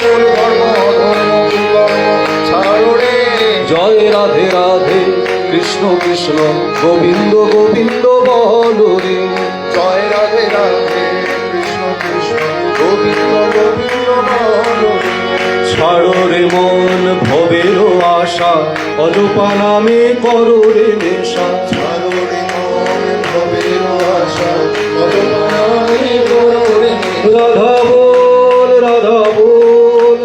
মূল ধর্ম ছাড়ো জয় রাধে রাধে কৃষ্ণ কৃষ্ণ গোবিন্দ গোবিন্দ বল রে জয় রাধে রাধে কৃষ্ণ কৃষ্ণ গোবিন্দ গোবিন্দ বল ছাড়ো রে মন ভবের আশা অজপা নামে করো রে নেশা। ছাড়ো রে মন ভবের আশা ভগবানে করো রে রাধা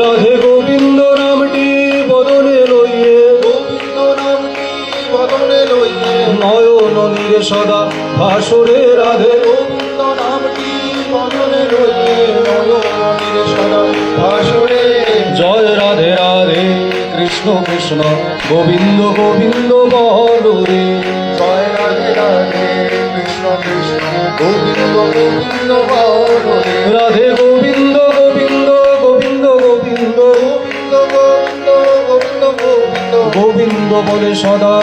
রাধে গোবিন্দ নামটি বদনে লইয়ে গোবিন্দ নামটি বদনে লইয়ে সদা ভাসুরে রাধে গোবিন্দ নামটি বদনে লইয়ে জয় রাধে রাধে কৃষ্ণ কৃষ্ণ গোবিন্দ গোবিন্দ বহরে গোবিন্দ গোবিন্দ রাধে গোবিন্দ গোবিন্দ গোবিন্দ গোবিন্দ গোবিন্দ গোবিন্দ গোবিন্দ বলে সদা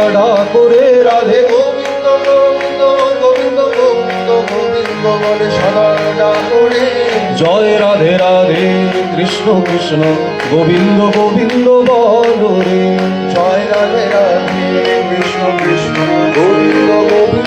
করে রাধে। গোবিন্দ গোবিন্দ গোবিন্দ গোবিন্দ গোবিন্দ বলে সদা করে জয় রাধে রাধে কৃষ্ণ কৃষ্ণ, গোবিন্দ গোবিন্দ বল রে। জয় রাধে রাধে কৃষ্ণ কৃষ্ণ, গোবিন্দ গোবিন্দ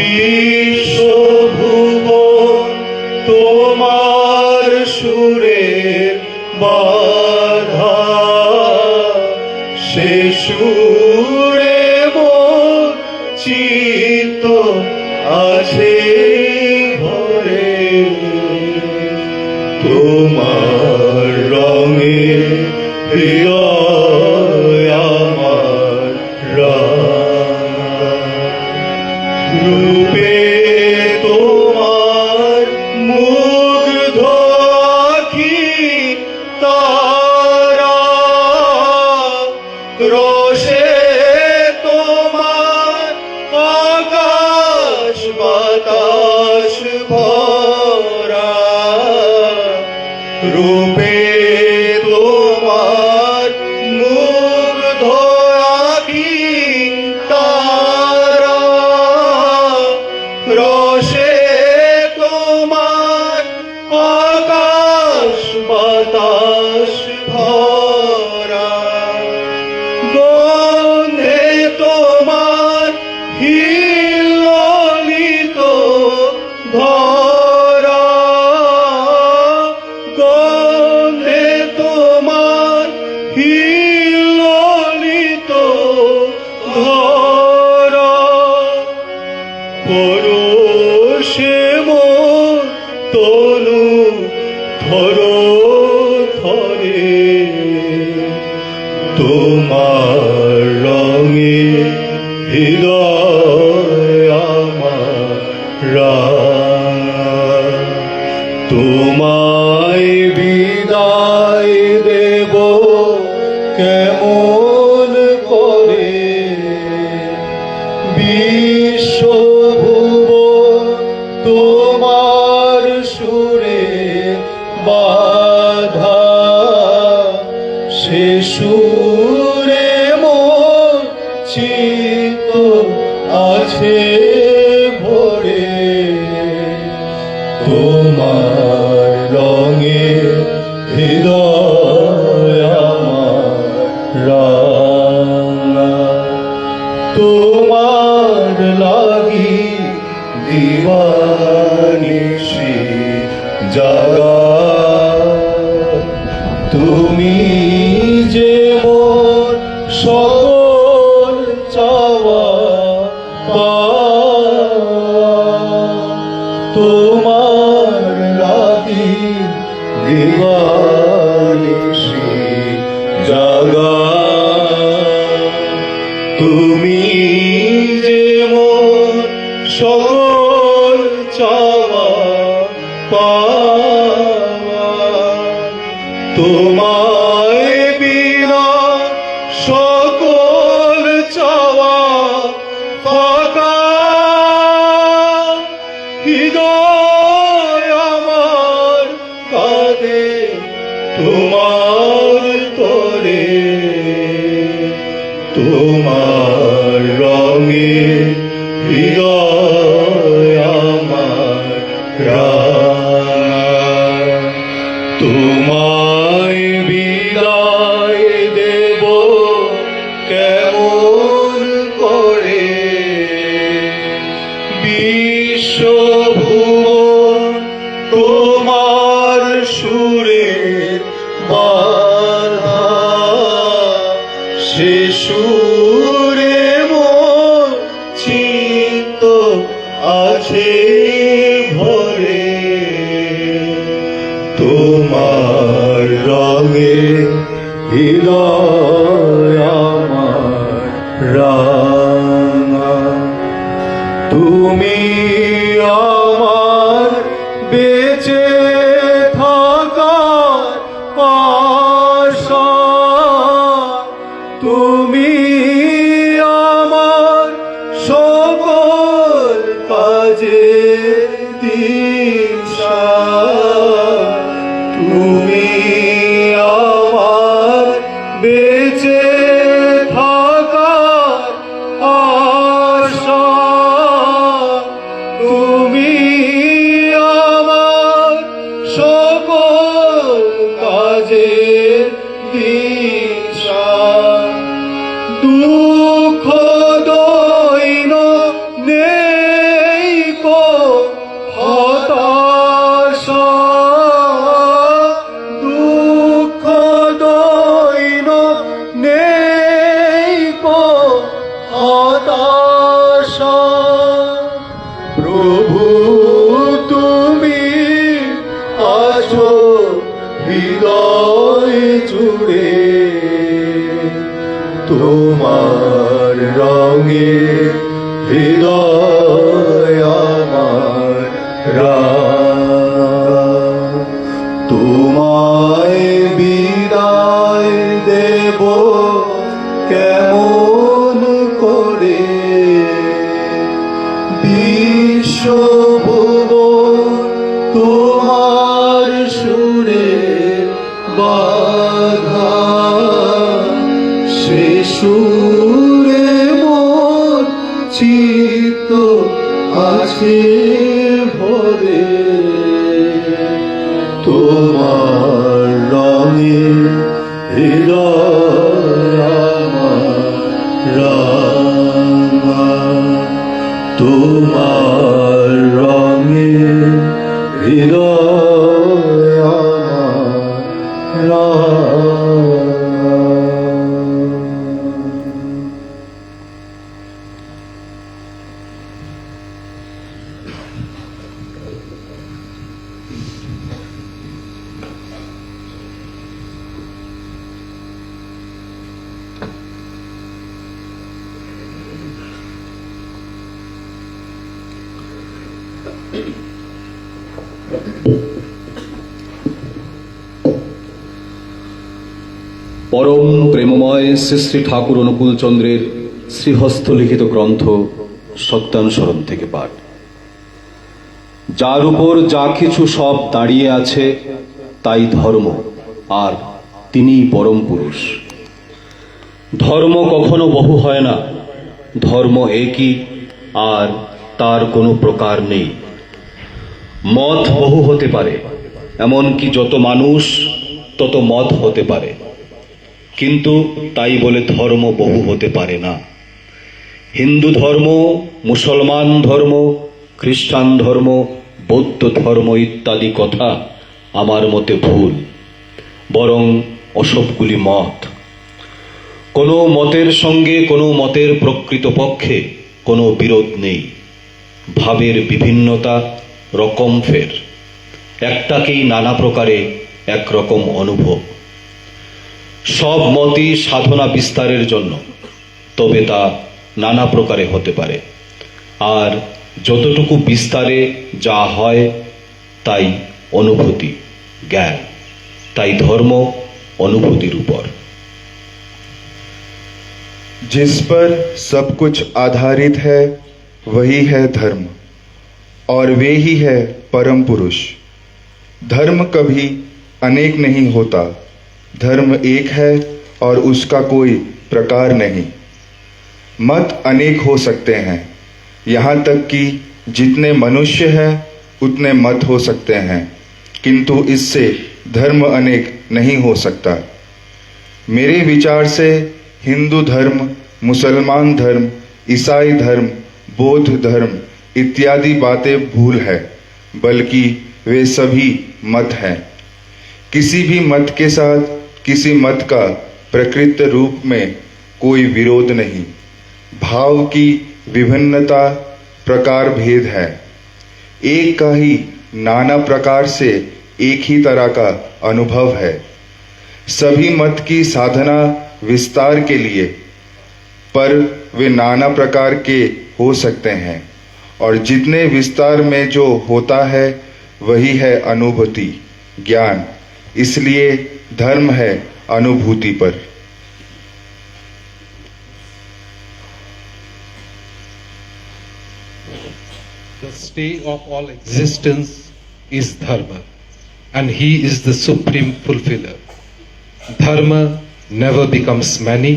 বিশ্বভুবন তোমার সুরে বাধা। সে সুরে চিত্ত আছে ভরে তোমার রঙে Cheers. পরম প্রেমময় শ্রী শ্রী ঠাকুর অনুকূল চন্দ্রের শ্রীহস্ত লিখিত গ্রন্থ সত্যানুসরণ থেকে পাঠ। যার উপর যা কিছু সব দাঁড়িয়ে আছে, তাই ধর্ম, আর তিনিই পরম পুরুষ। ধর্ম কখনো বহু হয় না, ধর্ম একই, আর তার কোনো প্রকার নেই। মত বহু হতে পারে, এমনকি যত মানুষ, তত মত হতে পারে। কিন্তু তাই বলে ধর্ম বহু হতে পারে না। হিন্দু ধর্ম, মুসলমান ধর্ম, খ্রিস্টান ধর্ম, বৌদ্ধ ধর্ম ইত্যাদি কথা আমার মতে ভুল, বরং অসবগুলি মত। কোনো মতের সঙ্গে কোনো মতের প্রকৃতপক্ষে কোনো বিরোধ নেই। ভাবের বিভিন্নতা রকম ফের, একটাকেই নানা প্রকারে একরকম অনুভব। সব মতই সাধনা বিস্তারের জন্য তবে তা নানা প্রকারে হতে পারে আর যতটুকু বিস্তারে যা হয় তাই অনুভূতি জ্ঞান তাই ধর্ম অনুভূতির উপর जिस पर सब कुछ आधारित है वही है धर्म और वे ही है परम पुरुष धर्म कभी अनेक नहीं होता धर्म एक है और उसका कोई प्रकार नहीं। मत अनेक हो सकते हैं। यहाँ तक कि जितने मनुष्य हैं, उतने मत हो सकते हैं। किंतु इससे धर्म अनेक नहीं हो सकता। मेरे विचार से हिंदू धर्म, मुसलमान धर्म, ईसाई धर्म, बौद्ध धर्म इत्यादि बातें भूल है, बल्कि वे सभी मत हैं। किसी भी मत के साथ किसी मत का प्रकृत रूप में कोई विरोध नहीं। भाव की विभिन्नता प्रकार भेद है। एक का ही नाना प्रकार से एक ही तरह का अनुभव है। सभी मत की साधना विस्तार के लिए, पर वे नाना प्रकार के हो सकते हैं, और जितने विस्तार में जो होता है, वही है अनुभूति, ज्ञान। इसलिए धर्म है अनुभूति पर। The state of all existence is dharma and he is the supreme fulfiller dharma never becomes many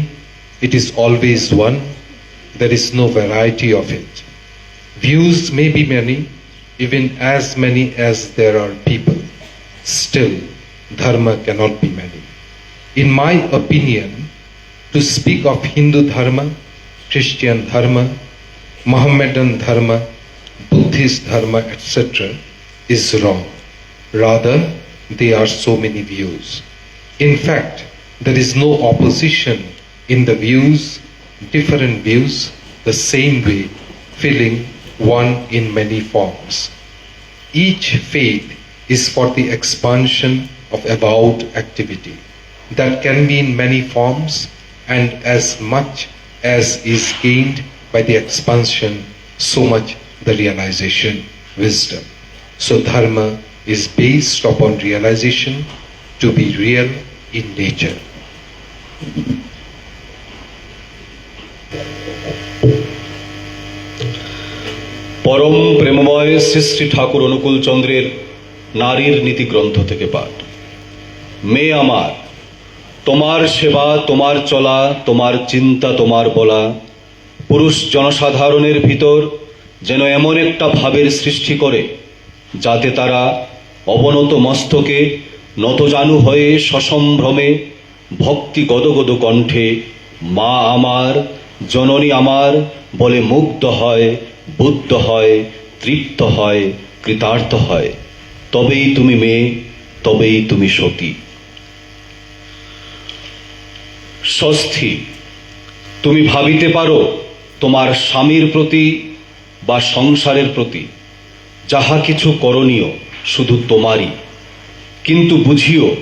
it is always one there is no variety of it views may be many even as many as there are people still Dharma cannot be many. In my opinion, to speak of Hindu Dharma, Christian Dharma, Mohammedan Dharma, Buddhist Dharma, etc., is wrong. Rather, there are so many views. In fact, there is no opposition in the views, different views, the same way, filling one in many forms. Each faith is for the expansion of avowed activity that can be in many forms and as much as is gained by the expansion, so much the realization, wisdom. So, dharma is based upon realization to be real in nature. পরম প্রেমময় শ্রী শ্রী ঠাকুর অনুকূল চন্দ্রের নারীর নীতি গ্রন্থ থেকে পাঠ মেয়ে আমার, তোমার সেবা, তোমার চলা, তোমার চিন্তা, তোমার বলা, পুরুষ জনসাধারণের ভিতর যেন এমন একটা ভাবের সৃষ্টি করে, যাতে তারা অবনত মস্তকে নতজানু হয়ে সসম্ভ্রমে ভক্তি গদগদ কণ্ঠে মা আমার, জননী আমার বলে মুগ্ধ হয়, বুদ্ধ হয়, তৃপ্ত হয়, কৃতার্থ হয়। তবেই তুমি মেয়ে, তবেই তুমি সতী। ষষ্ঠী। তুমি ভাবিতে পারো, তোমার স্বামীর প্রতি বা সংসারের প্রতি যাহা কিছু করণীয় শুধু তোমারই। কিন্তু বুঝিও,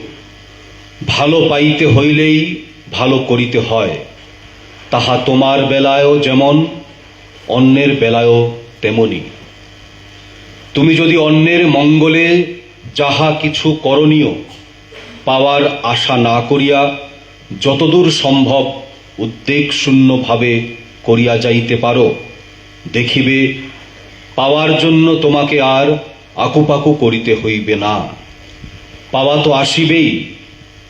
ভালো পাইতে হইলেই ভালো করিতে হয়। তাহা তোমার বেলায়ও যেমন, অন্যের বেলায়ও তেমনি। তুমি যদি অন্যের মঙ্গলে যাহা কিছু করণীয় পাওয়ার আশা না করিয়া যতদূর সম্ভব উদ্বেগ শূন্যভাবে করিয়া যাইতে পারো দেখিবে পাওয়ার জন্য তোমাকে আর আকুপাকু করিতে হইবে না পাওয়া তো আসিবেই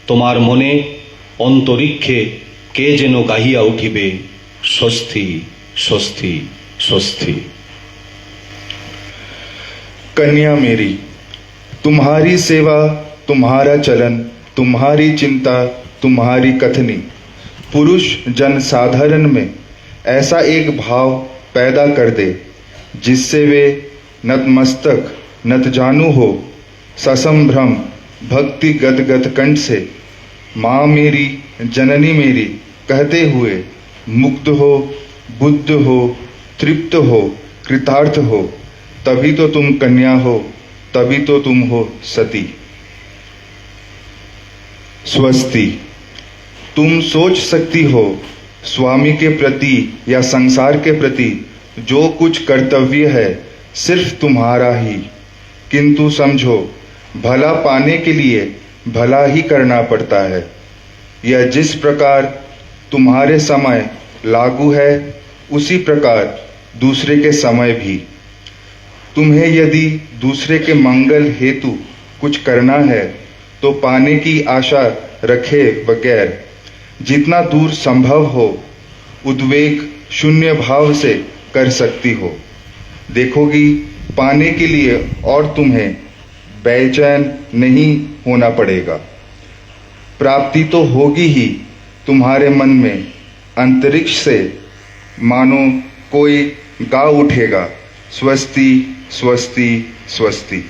তোমার মনে অন্তরিক্ষে কে যেন গাহিয়া উঠিবে স্বস্তি স্বস্তি স্বস্তি कन्या मेरी तुम्हारी सेवा तुम्हारा चलन तुम्हारी चिंता तुम्हारी कथनी। पुरुष जन साधारण में ऐसा एक भाव पैदा कर दे, जिससे वे नतमस्तक नत जानू हो, ससंभ्रम, भक्ति गद गद कंठ से, माँ मेरी, जननी मेरी, कहते हुए मुक्त हो, बुद्ध हो, तृप्त हो, कृतार्थ हो, तभी तो तुम कन्या हो, तभी तो तुम हो सती। स्वस्ति। तुम सोच सकती हो, स्वामी के प्रति या संसार के प्रति जो कुछ कर्तव्य है, सिर्फ़ तुम्हारा ही। किंतु समझो, भला पाने के लिए भला ही करना पड़ता है। यह जिस प्रकार तुम्हारे समय लागू है, उसी प्रकार दूसरे के समय भी। तुम्हें यदि दूसरे के मंगल हेतु कुछ करना है तो पाने की आशा रखे बगैर जितना दूर संभव हो, उद्वेग शून्य भाव से कर सकती हो। देखोगी, पाने के लिए और तुम्हें बेचैन नहीं होना पड़ेगा। प्राप्ति तो होगी ही तुम्हारे मन में। अंतरिक्ष से मानो कोई गा उठेगा, स्वस्ति स्वस्ति स्वस्ति।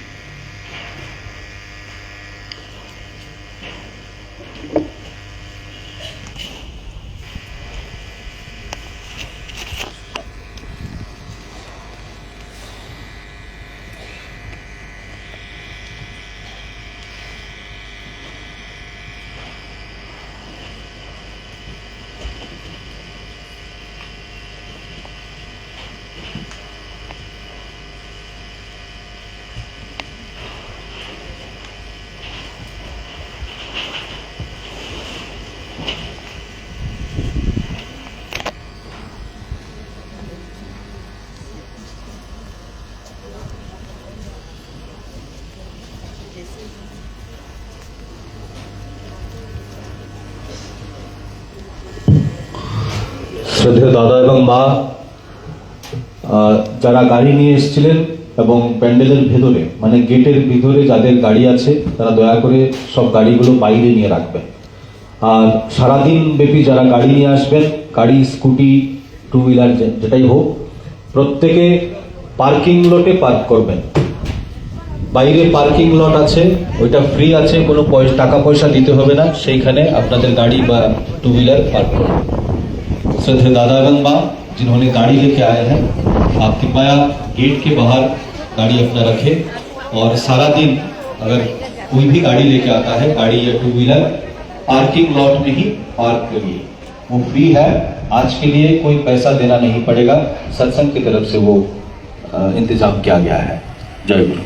শ্রদ্ধেয় দাদা এবং মা যারা গাড়ি নিয়ে এসেছিলেন এবং প্যান্ডেলের ভেতরে মানে গেটের ভিতরে যাদের গাড়ি আছে, তারা দয়া করে সব গাড়িগুলো বাইরে নিয়ে রাখবেন। আর সারাদিন ব্যাপী যারা গাড়ি নিয়ে আসবেন, গাড়ি, স্কুটি টু হুইলার যেটাই হোক, প্রত্যেকে পার্কিং লটে পার্ক করবেন। বাইরে পার্কিং লট আছে ওইটা ফ্রি আছে কোনো পয়সা টাকা পয়সা দিতে হবে না সেইখানে আপনাদের গাড়ি বা टू व्हीलर पार्क करो श्रद्धे दादा एवं माँ जिन्होंने गाड़ी लेके आए हैं आप कृपया गेट के बाहर गाड़ी अपना रखें और सारा दिन अगर कोई भी गाड़ी लेके आता है गाड़ी या टू व्हीलर पार्किंग लॉट में ही पार्क करिए वो फ्री है आज के लिए कोई पैसा देना नहीं पड़ेगा सत्संग की तरफ से वो अ, इंतजाम किया गया है जय गुरु